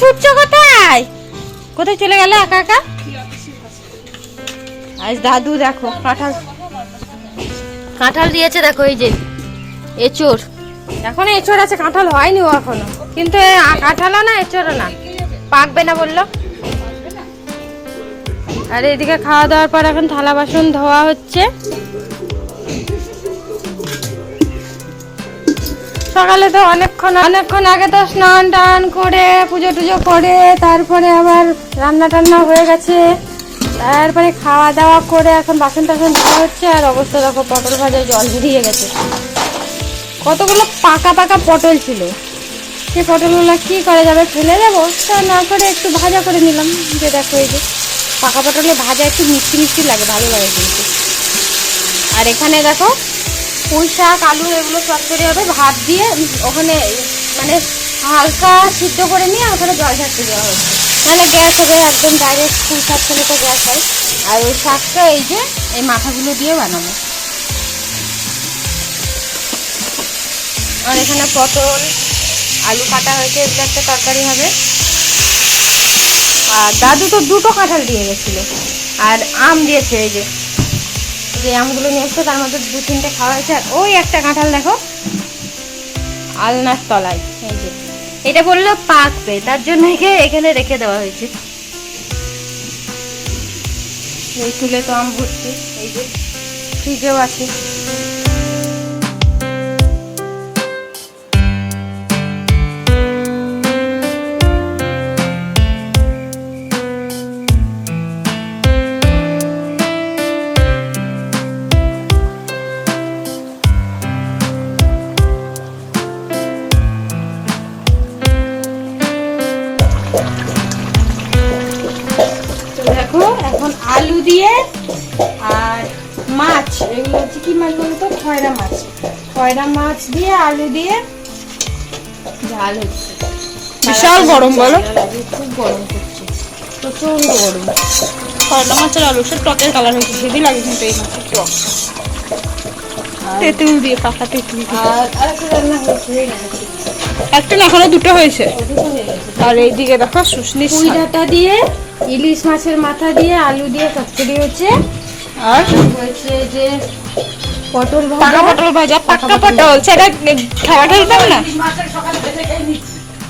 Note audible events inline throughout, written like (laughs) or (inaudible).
ছুটছো কোথায়? কোথায় চলে গেলে একা একা? আজ দাদু দেখো কাঁঠাল। কাঁঠাল দিয়েছে দেখো এই যে এচোর এখন এচোর আছে কাঁঠাল হয়নি ও এখনও। কিন্তু কাঁঠালও না এচোরও না। পাকবে না বলল। আর এদিকে খাওয়া দাওয়ার পর এখন থালা বাসন ধোয়া হচ্ছে। সকালে তো অনেকক্ষণ অনেকক্ষণ আগে তো স্নান টান করে, পুজো টুজো করে, তারপরে আবার রান্না টান্না হয়ে গেছে। তারপরে খাওয়া দাওয়া করে এখন বাসন টাসন ধোয়া হচ্ছে, আর অবস্থা দেখো, পটল ভাজায় জল বেরিয়ে গেছে। কতগুলো পাকা পাকা পটল ছিল। সে পটলগুলো কি করা যাবে, ফেলে দেবো? তা না করে একটু ভাজা করে নিলাম। যে দেখো এই যে পাকা পটলে ভাজা একটু মিষ্টি মিষ্টি লাগে, ভালো লাগে কিন্তু আর এখানে দেখো পুঁই শাক, আলু এগুলো চচ্চড়ি হবে ভাত দিয়ে ওখানে মানে হালকা সিদ্ধ করে নিয়ে ওখানে জল ঝাড়তে দেওয়া হচ্ছে। মানে গ্যাস হবে একদম ডাইরেক্ট পুঁই শাক খেলে তো গ্যাস হয়। আর ওই শাকটা এই যে, এই মাথাগুলো দিয়ে বানাবো আর এখানে পটল, আলু কাটা হয়েছে, এগুলো একটা তরকারি হবে। আর দাদু তো দুটো কাঁঠাল দিয়ে গেছিল। আর আম দিয়েছে এই যে। যে আমগুলো নিয়ে এসছে, তার মধ্যে দু তিনটে খাওয়া হয়েছে। আর ওই একটা কাঁঠাল দেখো, আলনার তলায়, এই যে। এটা বলল পাকবে, তার জন্য একে এখানে রেখে দেওয়া হয়েছে। এই তুলে তো আম ভর্তি, এই যে, ফ্রিজেও আছে। আর মাছ এগুলো হচ্ছে কি মাছ বলতো? খয়রা মাছ। খয়রা মাছ দিয়ে আলু দিয়ে ঝাল হচ্ছে। বিশাল গরম বলো? খুব গরম করছে। প্রচণ্ড গরম। করলা মাছের আলু সব টকের কালার হয়েছে হেভি লাগে কিন্তু এই মাছের টক। তেঁতুল দিয়ে পাকা তেঁতুল। আর আরেকটা রান্না হয়েছে হয়ে একটা না এখনও দুটো হয়েছে। হয়ে আর এইদিকে দেখো শুশনি পুঁই ডাঁটা দিয়ে ইলিশ মাছের মাথা দিয়ে আলু দিয়ে চচ্চড়ি হচ্ছে। আর? হয়েছে যে পটল ভাজা। পটল ভাজা পাকা পটল। সেটা খাওয়াটা দিতাম না।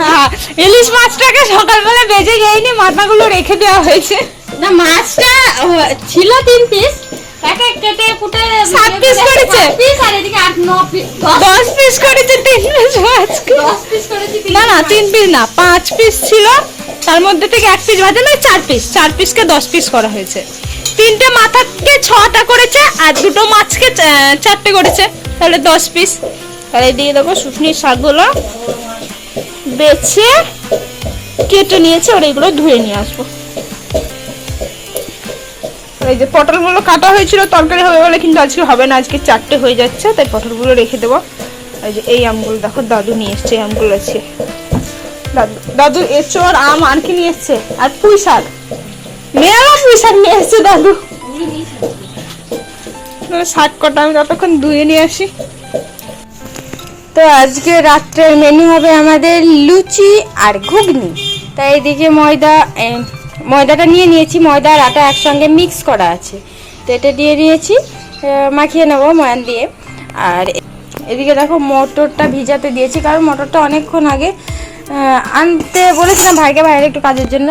হ্যাঁ, ইলিশ মাছটাকে সকালবেলা বেজে গেইনি মাথাগুলো রেখে দেওয়া হয়েছে। না মাছটা ছিল তিন পিস কেটে কুটে করেছে? পিস আর এদিকে পিস দশ পিস করেছে তিন পিস করেছি না না তিন পিস না পাঁচ পিস ছিল। তার মধ্যে থেকে এক পিস না চার পিস চার পিসকে দশ পিস করা হয়েছে। তিনটে মাথাকে ছটা করেছে আর দুটো মাছকে চারটে করেছে। তাহলে দশ পিস তাহলে দিয়ে দেবো শুকনির শাকগুলো। বেছে কেটে নিয়েছে ওর এগুলো ধুয়ে নিয়ে আসব। এই যে পটলগুলো কাটা হয়েছিল, তরকারি হবে বলে কিন্তু আজকে হবে না, আজকে চারটে হয়ে যাচ্ছে, তাই পটলগুলো রেখে দেবো। এই যে এই আমগুলো দেখো, দাদু নিয়ে এসছে, এই আমগুলো আছে। দাদু দাদু এঁচড় আম আর কি নিয়ে এসছে? আর পুঁই শাক। মেয়েরা পুঁই শাক নিয়ে এসছে, দাদু। শাক কটা, আমি ততক্ষণ ধুয়ে নিয়ে আসি। তো আজকে রাত্রের মেনু হবে আমাদের লুচি আর ঘুগনি। তাই এদিকে ময়দা ময়দাটা নিয়ে নিয়েছি, ময়দা আর আটা একসঙ্গে মিক্স করা আছে। তো এটা দিয়ে দিয়েছি মাখিয়ে নেব ময়ান দিয়ে। আর এদিকে দেখো মটরটা ভিজাতে দিয়েছি, কারণ মটরটা অনেকক্ষণ আগে আনতে বলেছিলাম ভাইকে বাইরে একটু কাজের জন্য।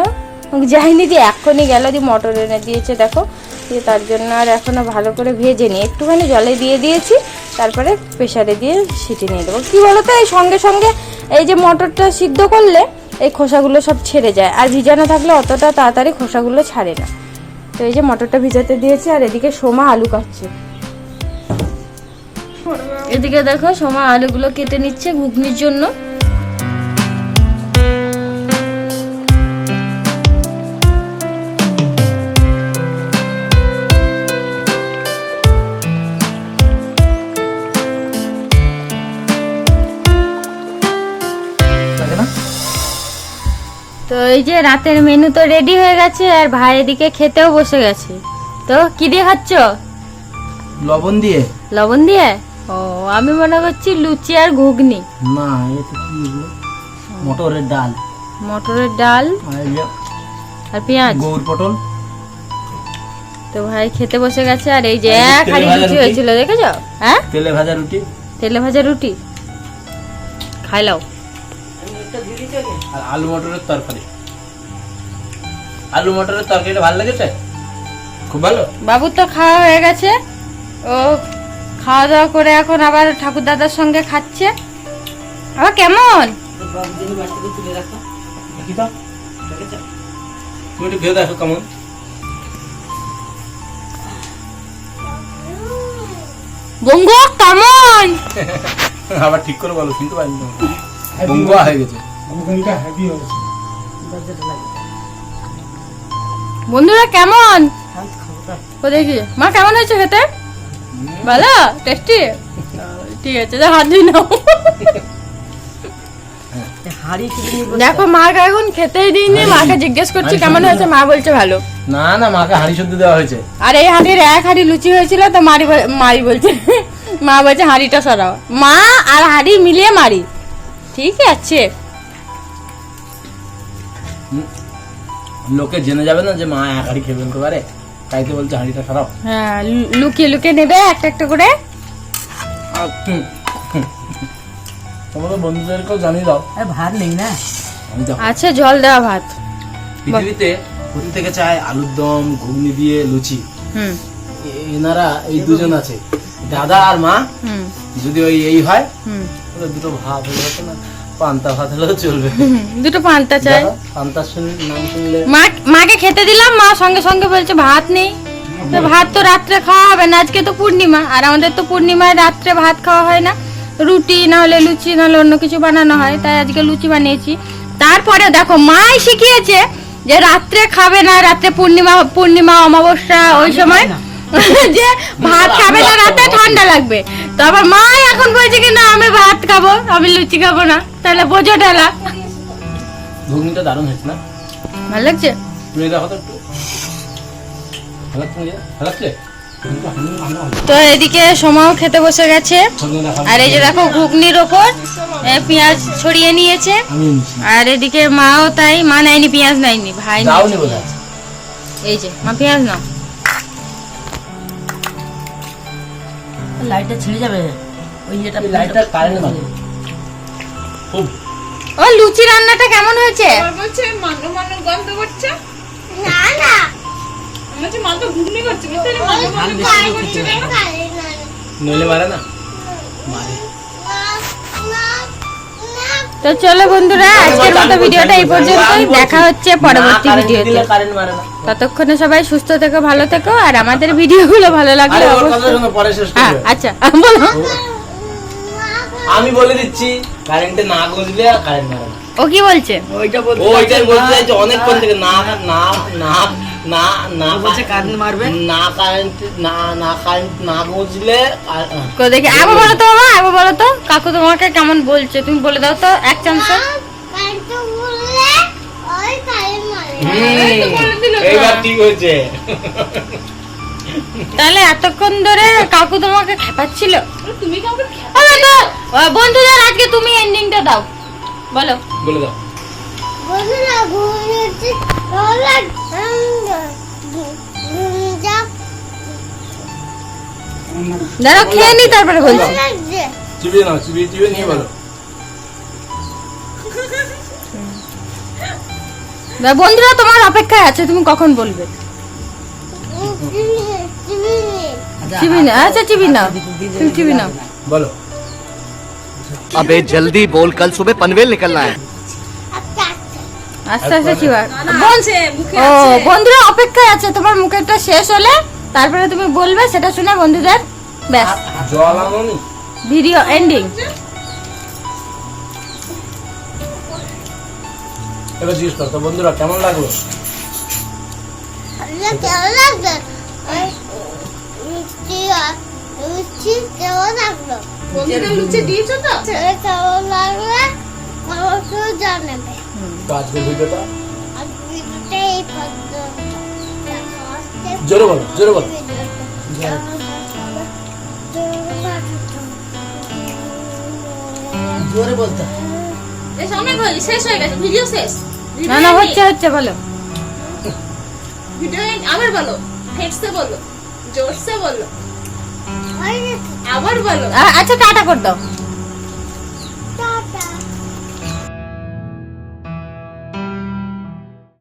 যাইনি দিয়ে এখনই গেল দিয়ে মটর এনে দিয়েছে, দেখো। দিয়ে তার জন্য আর এখনও ভালো করে ভেজে নিই একটুখানি জলে দিয়ে দিয়েছি, তারপরে প্রেশারে দিয়ে সিটি নিয়ে দেবো। কী বলো তো এই সঙ্গে সঙ্গে এই যে মটরটা সিদ্ধ করলে এই খোসাগুলো সব ছেড়ে যায়। আর ভিজানো থাকলে অতটা তাড়াতাড়ি খোসাগুলো ছাড়ে না। তো এই যে মটরটা ভিজাতে দিয়েছি, আর এদিকে সোমা আলু কাটছে। এদিকে দেখো সোমা আলুগুলো কেটে নিচ্ছে ঘুগনির জন্য। এই যে রাতের মেনু তো রেডি হয়ে গেছে আর ভাই এদিকে খেতেও বসে গেছে। তো কি দিয়ে খাচ্ছ? লবণ দিয়ে? লবণ দিয়ে? ও আমি মনে করছি লুচি আর ঘুগনি। না এটা কি? মটরের ডাল। মটরের ডাল আর পেঁয়াজ। গৌর পটল। তো ভাই খেতে বসে গেছে আর এই যে ভাজা লুচি রুটি। হয়েছিল দেখেছ? হ্যাঁ? তেলে ভাজা রুটি। তেলে ভাজা রুটি। খাই লাও আর আলু মটরের তরকারি। আলু মটরের তরকারিটা ভালো লেগেছে? খুব ভালো? বাবুর তো খাওয়া হয়ে গেছে। ও খাওয়া দাওয়া করে এখন আবার ঠাকুর দাদার সঙ্গে খাচ্ছে। আবার কেমন? দেখি তো তুমি দেখো কেমন বঙ্গ (laughs) কেমন? আবার ঠিক করে বলো শুনতে পারিনি হয়ে গেছে। বন্ধুরা কেমন? ও দেখি মা কেমন হয়েছে খেতে? ভালো? টেস্টি? ঠিক আছে হাত ধুই নাও। দেখো মাকে এখন খেতেই দিইনি। মাকে জিজ্ঞেস করছি কেমন হয়েছে? মা বলছে ভালো। না না মাকে হাঁড়ি শুদ্ধ দেওয়া হয়েছে। আর এই হাঁড়ির এক হাঁড়ি লুচি হয়েছিল তো মারি মারি বলছে। মা বলছে হাঁড়িটা সরাও। মা আর হাঁড়ি মিলিয়ে মারি। ঠিক আছে। লোকে জেনে যাবে না যে মা এক হাঁড়ি খেয়ে ফেলতে পারে তাই তো বলছে হাঁড়িটা খারাপ হ্যাঁ লুকিয়ে লুকিয়ে নেবে একটা একটা করে? তোমাদের বন্ধুদেরকেও জানিয়ে দাও। ভাত নেই না? আছে জল দেওয়া ভাত। পৃথিবীতে প্রতি থেকে চায় আলুর দম ঘুগনি দিয়ে লুচি। হুম। এনারা এই দুজন আছে। দাদা আর মা। হুম। যদি ওই এই হয় হুম। তাহলে দুটো ভাত হতো না। পান্তা ভাত হলেও চলবে। দুটো পান্তা চাই। পান্তা নাম শুনলে মা মাকে খেতে দিলাম মা সঙ্গে সঙ্গে বলছে ভাত নেই। তো ভাত তো রাত্রে খাওয়া হবে না আজকে তো পূর্ণিমা আর আমাদের তো পূর্ণিমায় রাত্রে ভাত খাওয়া হয় না। রুটি না হলে লুচি না হলে অন্য কিছু বানানো হয় তাই আজকে লুচি বানিয়েছি। তারপরে দেখো মাই শিখিয়েছে যে রাত্রে খাবে না রাত্রে পূর্ণিমা পূর্ণিমা অমাবস্যা ওই সময় (laughs) যে ভাত খাবে না রাতে ঠান্ডা লাগবে। তো আবার মা এখন বলছে কি না আমি ভাত খাব আমি লুচি খাব না তাহলে বোঝো ঢেলা ঘুগনিটা দারুণ হয়েছে না? ভালো লাগছে? তুমি দেখো তো একটু। ভালো লাগছে ভালো লাগছে? তো এদিকে সময়ও খেতে বসে গেছে। আর এই যে দেখো ঘুগনির ওপর পেঁয়াজ ছড়িয়ে নিয়েছে। আর এদিকে মাও তাই মা নেয়নি পেঁয়াজ নেয়নি ভাই। এই যে মা পেঁয়াজ নাও। লাইটটা ছিঁড়ে যাবে। ওই এটা লাইটটা কারেন্ট মানে খুব। ও লুচি রান্নাটা কেমন হয়েছে? বলছে মানো মানো গন্ধ করছে। না না। আমি বলছি মা তো ঘুগনি করছে। বুঝতে পারলি? মানো মানো করছে কেন? নইলে মারে না? মারে তো চলো বন্ধুরা আজকের মতো ভিডিওটা এই পর্যন্তই। দেখা হচ্ছে পরবর্তী ভিডিওতে। ততক্ষণে সবাই সুস্থ থেকো ভালো থেকো আর আমাদের ভিডিওগুলো ভালো লাগলে হ্যাঁ আচ্ছা বলো। আমি বলে দিচ্ছি কারেন্টে না গজলে আর কারেন্ট মারে ও কি বলছে? ওইটা চাইছে অনেকক্ষণ থেকে না না না না না বলছে কারেন্ট মারবে? না কারেন্ট না না কারেন্ট না বুঝলে কো দেখি আবার বলো তো বাবা আবার বলো তো। কাকু তোমাকে কেমন বলছে? তুমি বলে দাও তো এক হয়েছে। তাহলে এতক্ষণ ধরে কাকু তোমাকে খেপাচ্ছিল? তুমি কাউকে বন্ধুদের আজকে তুমি এন্ডিংটা দাও। বলো। বলে দাও। বন্ধুরা দাঁড়াও খেয়ে নি তারপরে বলছি লাগছে চিবিয়ে নাও চিবিয়ে চিবিয়ে নিয়ে বলো না, বন্ধুরা তোমার অপেক্ষায় আছে তুমি কখন বলবে চিবি না আচ্ছা চিবি নাও তুমি চিবি নাও বলো अबे जल्दी बोल कल सुबह पनवेल निकलना है আচ্ছা আস্তে আচ্ছা আস্তে চিবা আছে, মুখে ও আছে। বন্ধুরা অপেক্ষায় আছে তোমার মুখেরটা শেষ হলে তারপরে তুমি বলবে সেটা শুনে বন্ধুদের ব্যাস। জল আনোনি ভিডিও এন্ডিং এবার জিজ্ঞেস করো বন্ধুরা কেমন লাগল? কেমন আর মিষ্টি কেমন লাগল? বন্ধুদের লুচি দিয়েছ তো? কেমন লাগলে? জানাবে তো আজকের ভিডিওটা? এই জোরে বলো জোরে বলো। জোরে বলতে শেষ হয়ে গেছে ভিডিও শেষ। না না হচ্ছে হচ্ছে বলো। ভিডিও আবার বলো হেডসে বলো জোরসে বলো। আবার বলো আচ্ছা টাটা করে দাও।